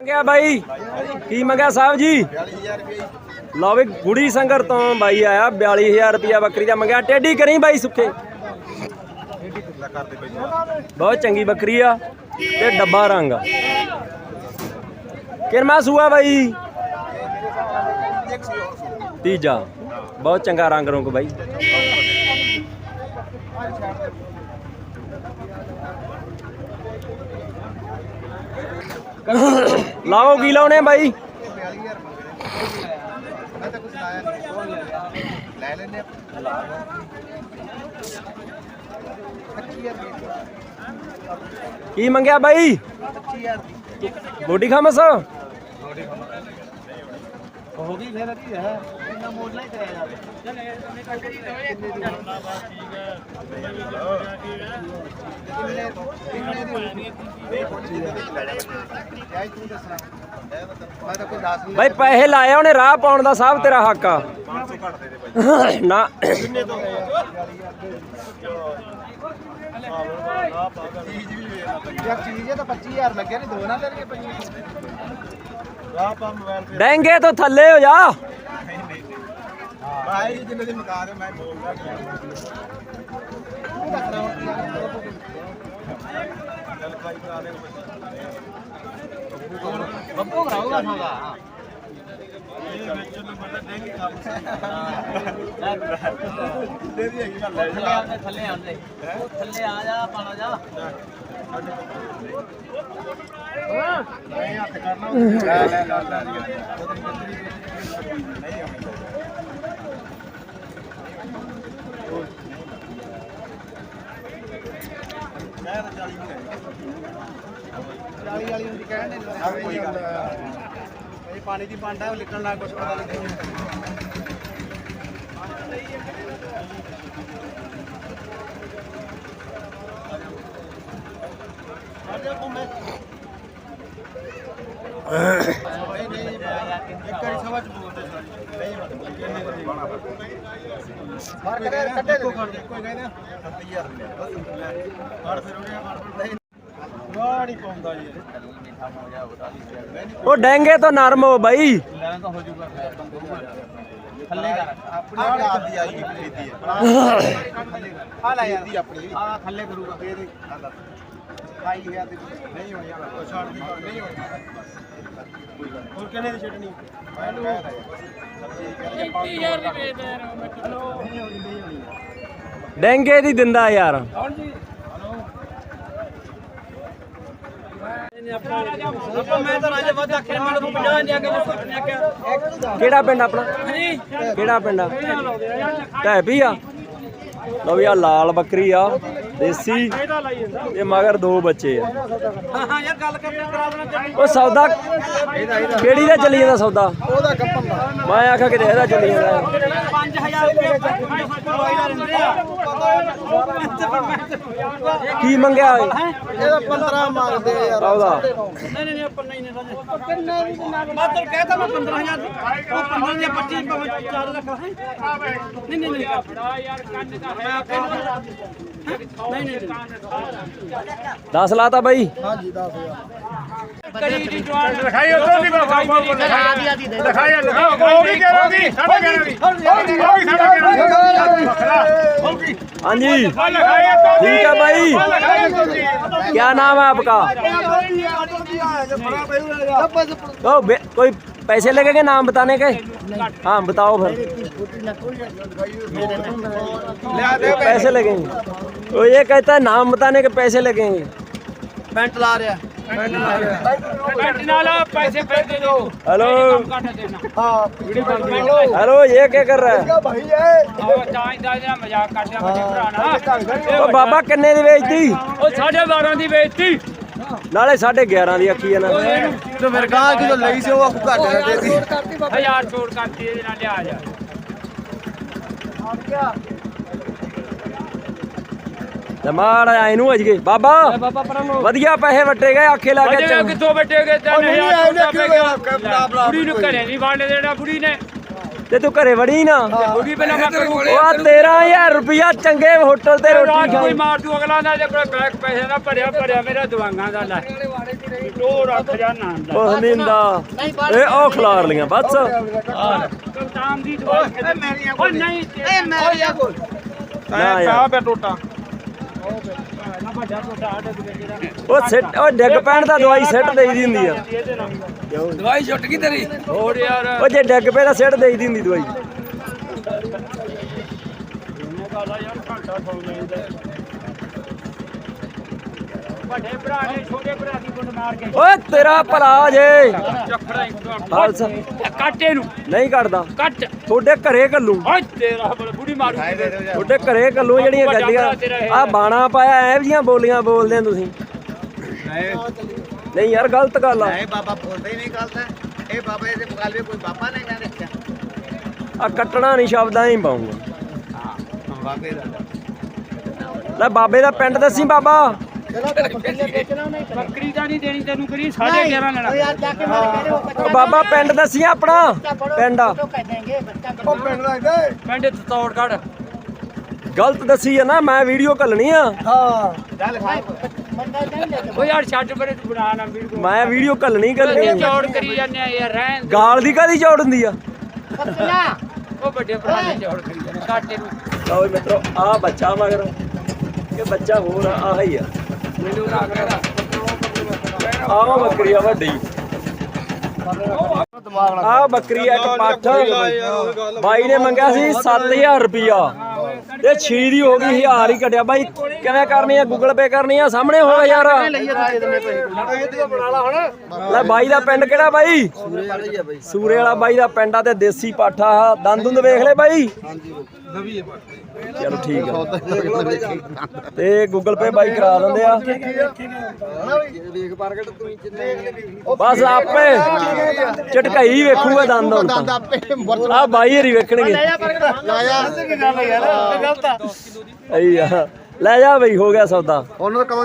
ਮੰਗਿਆ ਬਾਈ? ਕੀ ਮੰਗਿਆ ਸਾਹਿਬ ਜੀ? ਲਓ ਵੀ ਗੁੜੀ ਸੰਗਰ ਤੋਂ ਬਾਈ ਆਇਆ 42000 ਰੁਪਿਆ ਬੱਕਰੀ ਦਾ ਮੰਗਿਆ। ਟੇਢੀ ਕਰੀ ਬਾਈ ਸੁੱਕੇ ਬਹੁਤ ਚੰਗੀ ਬੱਕਰੀ ਆ ਤੇ ਡੱਬਾ ਰੰਗ ਆ। ਕਿਰਮਾ ਸੂਆ ਬਾਈ? ਤੀਜਾ। ਬਹੁਤ ਚੰਗਾ ਰੰਗ ਰੰਗ ਬਾਈ। ਲਾਓ ਕੀ ਲਾਉਣੇ ਬਾਈ? ਲੈ ਲੈਨੇ ਕੀ ਮੰਗਿਆ ਬਾਈ? ਬੋਡੀ ਖਾਮਸ? ਹੋ ਗਈ ਫਿਰ ਕੀ ਹੈ ਇੰਨਾ ਮੋੜਨਾ ਹੀ ਕਰਿਆ ਜਾਵੇ ਮੈਂ ਤਾਂ ਕੋਈ ਦੱਸ ਬਾਈ ਪੈਸੇ ਲਾਏ ਉਹਨੇ ਰਾਹ ਪਾਉਣ ਦਾ ਸਭ ਤੇਰਾ ਹੱਕ ਆ। ਨਾ। ਯਾਰ ਚੀਜ਼ ਇਹ ਤਾਂ 25000 ਲੱਗਿਆ ਨਹੀਂ ਦੋ ਨਾ ਲੈ ਲਈਏ 25 ਆਪਾਂ ਮੋਬਾਈਲ ਤੇ। ਡੈਂਗੇ ਤੋਂ ਥੱਲੇ ਹੋ ਜਾ। ਭਾਈ ਜਿੰਨੇ ਦੀ ਮਕਾ ਦੇ ਮੈਂ ਬੋਲਦਾ ਤੂੰ ਦੱਸਣਾ ਹੁਣ ਕੀ ਆ ਚੱਲ ਭਾਈ ਕਰਾ ਦੇ ਬੱਬੂ ਕਰਾਊਗਾ ਸੌਦਾ ਇਹ ਵਿੱਚ ਨੂੰ ਬੜਾ ਡੇਂਗੀ ਕੰਮ ਦੇ ਦੀ ਹੈਗੀ ਗੱਲ ਲੈ ਥੱਲੇ ਆਉਂਦੇ ਥੱਲੇ ਆ ਜਾ ਪਾਣਾ ਜਾ ਨਹੀਂ ਹੱਥ ਕਰਨਾ ਲੈ ਲੈ ਲੈ ਲੈ ਨਹੀਂ ਆਉਂਦੀ ਮੈਂ ਤਾਂ 40 ਨਹੀਂ 40 ਵਾਲੀ ਹੁੰਦੀ ਕੋਈ ਗੱਲ ਇਹ ਪਾਣੀ ਦੀ ਪੰਡ ਹੈ ਉਹ ਲਿਖਣ ਲੱਗ ਕੁਝ ਪਤਾ ਲੱਗਿਆ। ਇੱਕ ਵਾਰੀ ਸਵਾ ਚ ਬੋਲਦੇ ਮਾਰ ਕਰੇ ਕੱਢੇ ਕੋਈ ਕਹਿੰਦੇ 7000 ਰੁਪਏ ਬਸ ਲੈ। ਫੜ ਫਿਰ ਉਹਨੇ ਫੜ ਫੜ ਗਾੜੀ ਪਾਉਂਦਾ ਜੀ। ਉਹ ਡੈਂਗੇ ਤੋਂ ਨਰਮ ਹੋ ਬਾਈ। ਲੈਣਾ ਤਾਂ ਹੋ ਜਾਊਗਾ ਥੱਲੇ ਕਰ। ਆਪਣੀ ਆਪ ਦੀ ਆਈ ਖਰੀਦੀ ਹੈ। ਆ ਲੈ ਯਾਰ। ਦੀ ਆਪਣੀ ਆ ਥੱਲੇ ਕਰੂਗਾ ਦੇ ਦੇ ਆ ਦੱਸ ਖਾਈ ਗਿਆ ਤੇ ਨਹੀਂ ਹੋਣੀ ਆ ਉਹ ਛੱਡ ਦੀ ਨਹੀਂ ਹੋਣੀ ਹੋਰ ਕਿੰਨੇ ਦੀ ਛੱਡਣੀ? ਮੈਨੂੰ ਡੈਂਗੇ ਦੀ ਦਿੰਦਾ ਯਾਰ। ਮੈਂ ਤਾਂ ਰਾਜੇ ਵੱਧ ਆਖਿਆ ਮੈਨੂੰ ਤੂੰ 50 ਨਹੀਂ ਆ ਕੇ ਸੋਚਣਿਆ ਕਿ ਕਿਹੜਾ ਪਿੰਡ ਆਪਣਾ? ਕਿਹੜਾ ਪਿੰਡ ਆ? ਢੈਪੀ ਆ। ਲਓ ਵੀ ਆ ਲਾਲ ਬੱਕਰੀ ਆ। ਦੇਸੀ ਇਹ ਮਗਰ ਦੋ ਬੱਚੇ ਆ। ਹਾਂ ਹਾਂ ਯਾਰ ਗੱਲ ਕਰਨੀ ਕਰਾ ਦੇਣਾ ਚੱਲੀ ਉਹ ਸੌਦਾ ਕਿਹੜੀ ਦਾ ਚੱਲੀ ਜਾਂਦਾ ਸੌਦਾ? ਉਹਦਾ ਕੱਪਨ ਦਾ ਮੈਂ ਆਖਿਆ ਕਿਤੇ ਇਹਦਾ ਚੱਲੀ ਜਾਂਦਾ। 5000 ਰੁਪਏ ਕੀ ਮੰਗਿਆ ਇਹਦਾ 15 ਮੰਗਦੇ ਯਾਰ। ਸੌਦਾ ਨਹੀਂ ਨਹੀਂ ਆਪਾਂ ਨਹੀਂ ਨਹੀਂ ਮੈਂ ਤਾਂ ਕਹਿਤਾ ਮੈਂ 15000 ਉਹ 15 ਜਾਂ 25 ਭਾਵੇਂ 4 ਲੱਖ ਹੈ? ਨਹੀਂ ਨਹੀਂ ਨਹੀਂ। ਯਾਰ ਕੰਨ ਦਾ ਹੈ। ਨਹੀਂ ਨਹੀਂ 10 ਲਾਤਾ ਬਾਈ ਹਾਂਜੀ 10000 ਕਰੀ ਦੀ ਜਵਾਨ ਦਿਖਾਈ ਉਧਰ ਦੀ ਬਾਬਾ ਦਿਖਾਈ ਉਹ ਵੀ ਕਰੋਗੀ ਸਾਡੇ ਕਰੋਗੀ ਉਹ ਵੀ ਸਾਡੇ ਕਰੋਗੀ ਹਾਂਜੀ ਦਿਖਾਈ ਉਧਰ ठीक है भाई क्या नाम है आपका तो बे- कोई पैसे लगेंगे नाम बताने के हाँ बताओ फिर पैसे लगेंगे तो ये कहता है नाम बताने के पैसे लगेंगे पेंट ला रहा हेलो हेलो ये क्या कर रहा है तो बाबा किन्ने की बेचती साढ़े बारह की बेचती ਨਾਲੇ 11.5 ਦੀ ਆਖੀ ਜਾਣਾ ਜੋ ਫਿਰ ਗਾਂ ਜਦੋਂ ਲਈ ਸੀ ਉਹ ਆਖੂ ਘੱਟ ਕਰਦੇ ਸੀ। ਹਜ਼ਾਰ ਛੋੜ ਕਰਤੀ ਇਹਦੇ ਨਾਲ ਲਿਆ ਜਾ। ਆ ਗਿਆ ਤੇ ਮਾੜਾ ਇਹਨੂੰ ਅਜ ਗਏ ਬਾਬਾ ਵਧੀਆ ਪੈਸੇ ਵੱਟੇ ਗਏ ਆਖੇ ਲਾ ਕੇ ਕਿੱਥੋਂ ਵੱਟੇ ਗਏ? 3000 ਰੁਪਏ ਕੁੜੀ ਨੂੰ ਘਰੇ ਨਹੀਂ ਵਾੜਨੇ ਦੇਣਾ ਬੁੜੀ ਨੇ। ਤੇ ਤੂੰ ਘਰੇ ਵੜੀ ਨਾ। ਬੁੜੀ ਬਿਨਾ ਮੈਂ ਕਰੂੰ ਉਹ ਆ 13000 ਰੁਪਇਆ ਚੰਗੇ ਹੋਟਲ ਤੇ ਰੋਟੀ ਰਾਤ ਕੋਈ ਖਾਈ। ਮਾਰ ਦੂ ਅਗਲਾ ਨਾ ਜੇ ਕੋਈ ਬੈਗ ਪੈਸੇ ਨਾ ਭਰਿਆ ਭਰਿਆ ਮੇਰਾ ਦਵਾਈਆਂ ਦਾ ਲੈ। ਉਹ ਰੱਖ ਜਾਣਾ ਕੁਛ ਨਹੀਂ ਹੁੰਦਾ ਇਹ ਉਹ ਖਿਲਾਰ ਲੀਆਂ ਬਸ। ਕਲਤਾਨ ਦੀ ਦਵਾਈ ਮੇਰੀਆਂ ਕੋਈ ਨਹੀਂ ਇਹ ਮੇਰੀਆਂ ਕੋਈ ਨਾ ਯਾਰ ਪਿਆ ਟੋਟਾ। ਉਹ ਸਿੱਟ ਉਹ ਡਿੱਗ ਪੈਣ ਦਾ ਦਵਾਈ ਸਿੱਟ ਦੇਈ ਦੀ ਹੁੰਦੀ ਆ। ਦਵਾਈ ਛੁੱਟ ਗਈ ਤੇਰੀ? ਹੋਰ ਯਾਰ। ਉਹ ਜੇ ਡਿੱਗ ਪਏ ਤਾਂ ਸਿੱਟ ਦੇਈ ਦੀ ਹੁੰਦੀ ਦਵਾਈ। ਵੱਡੇ ਭਰਾ ਨੇ ਛੋਟੇ ਭਰਾ ਦੀ ਗੁੰਡ ਮਾਰ ਕੇ। ਓਏ ਤੇਰਾ ਭਲਾ ਜੇ। ਚੱਕੜਾ ਇੱਕ ਕਾਟੇ ਨੂੰ ਨਹੀਂ ਕੱਢਦਾ ਕੱਟ। ਤੁਹਾਡੇ ਘਰੇ ਕੱਲੂ ਓਏ ਤੇਰਾ ਬੁੜੀ ਮਾਰੂ। ਤੁਹਾਡੇ ਘਰੇ ਕੱਲੂ ਜਿਹੜੀਆਂ ਗੱਡੀਆਂ। ਆ ਬਾਣਾ ਪਾਇਆ ਐ ਜੀਆਂ ਬੋਲੀਆਂ ਬੋਲਦੇ ਆ ਤੁਸੀਂ। ਨਹੀਂ। ਯਾਰ ਗਲਤ ਗੱਲ ਆ। ਇਹ ਬਾਬਾ ਬੋਲਦਾ ਹੀ ਨਹੀਂ ਗਲਤ। ਹੈ ਇਹ ਬਾਬਾ ਇਹਦੇ ਮੁਕਾਬਲੇ ਕੋਈ ਬਾਬਾ ਨਹੀਂ ਨਾ ਰੱਖਿਆ ਆ ਕੱਟਣਾ ਨਹੀਂ ਸ਼ਬਦਾਂ ਹੀ ਪਾਉਂਗਾ। ਬਾਬੇ ਦਾ। ਲੈ ਬਾਬੇ ਦਾ ਪਿੰਡ ਦੱਸੀ ਬਾਬਾ। ਬੱਕਰੀ ਦਾ ਨਹੀਂ ਦੇਣੀ ਤੈਨੂੰ ਕਰੀ 11.5 ਲੈਣਾ। ਉਹ ਬਾਬਾ ਪਿੰਡ ਦੱਸੀ ਆਪਣਾ ਪਿੰਡ ਆ। ਉਹ ਪਿੰਡ ਦਾ ਇਹਦੇ ਪਿੰਡ ਤੌੜ ਕੱਢ ਗਲਤ ਦੱਸੀ ਆ ਨਾ ਮੈਂ ਵੀਡੀਓ ਘੱਲਣੀ ਆ। ਹਾਂ। ਚੱਲ ਖਾ ਓ ਯਾਰ ਛੱਡ ਪਰੇ ਤੂੰ ਬਣਾ ਨਾ ਵੀਡੀਓ। ਮੈਂ ਵੀਡੀਓ ਘੱਲਣੀ ਘੱਲਣੀ ਚੌੜ ਕਰੀ ਜਾਂਦੇ ਆ ਯਾਰ ਰਹਿਣ ਦੇ। ਗਾਲ ਦੀ ਕਾਦੀ ਚੌੜ ਹੁੰਦੀ ਆ? ਉਹ ਵੱਡੇ ਭਰਾ ਨੇ ਚੌੜ ਕਰੀ ਜਾਂਦੇ ਕਾਟੇ ਨੂੰ। ਲਓ ਮਿੱਤਰੋ ਆ ਬੱਚਾ ਮਗਰ। ਇਹ ਬੱਚਾ ਹੋਰ ਆ ਹੀ ਆ। ਆ ਬੱਕਰੀ ਆ ਵੱਡੀ। ਆ ਬੱਕਰੀ ਆ ਇੱਕ ਪੱਠ। ਬਾਈ ਨੇ ਮੰਗਿਆ ਸੀ 7000 ਰੁਪਿਆ ਇਹ 6 ਦੀ ਹੋ ਗਈ 1000 ਹੀ ਕੱਢਿਆ। ਬਾਈ ਕਿਵੇਂ ਕਰਨੀ ਆ? ਗੂਗਲ ਪੇ ਕਰਨੀ ਆ? ਸਾਹਮਣੇ ਹੋਵੇ ਯਾਰ। ਲੈ ਬਾਈ ਦਾ ਪਿੰਡ ਕਿਹੜਾ ਬਾਈ? ਸੂਰੇ ਵਾਲਾ ਬਾਈ। ਦਾ ਪਿੰਡ ਆ ਤੇ ਦੇਸੀ ਪਾਠਾ ਦੁੰਦ ਵੇਖ ਲੈ ਬਾਈ। ਚਲੋ ਠੀਕ ਆ। ਤੇ ਗੂਗਲ ਪੇ ਬਾਈ ਕਰਾ ਦਿੰਦੇ ਆ। ਵੇਖ ਮਾਰਕੀਟ ਤੂੰ ਜਿੰਨੇ ਬਸ ਆਪੇ ਝਟਕਾਈ ਵੇਖੂਗਾ ਦੰਦ ਹੁਣ ਦੰਦ ਤਾਂ। ਆਪੇ ਆ ਬਾਈ ਹਰੀ ਵੇਖਣਗੇ। ਅਈ ਆ। ਲੈ ਜਾ ਬਈ ਹੋ ਗਿਆ ਸੌਦਾ। ਉਹਨੂੰ ਕਦੋਂ